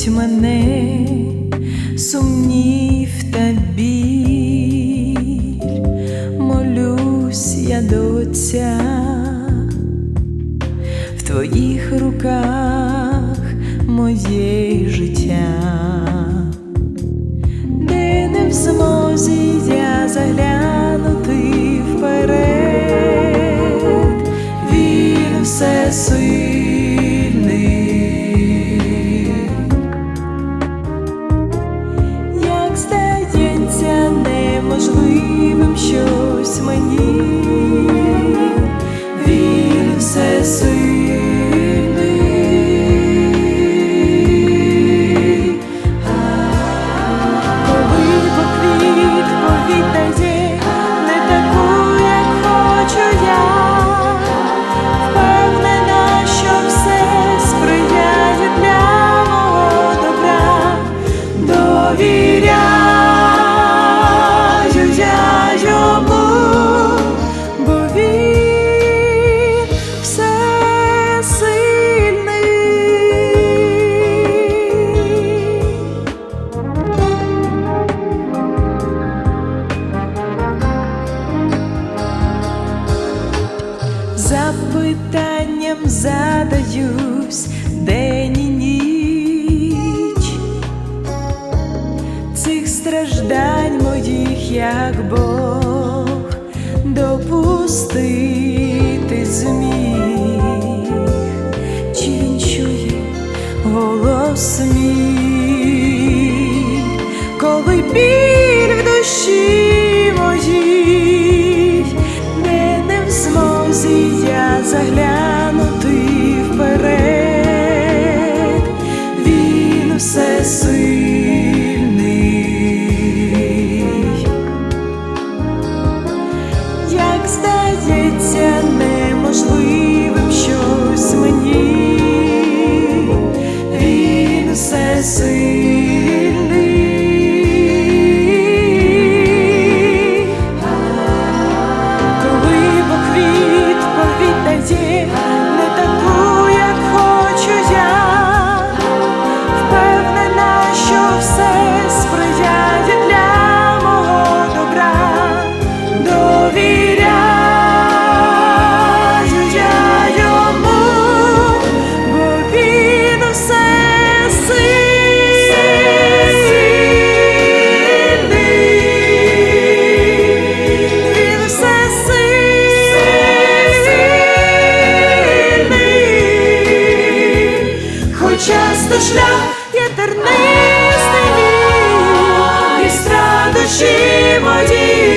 ведуть мене, сумнів та біль, молюсь я до Отця, в твоїх руках моє життя, де не в змозі я заглянути вперед, він все сильний. Щось мені, як Бог допустити зміг, чи він чує голос мій, коли біль в душі здається неможливим щось мені, він усе сильний. Шлях є тернистий, і страдощі мої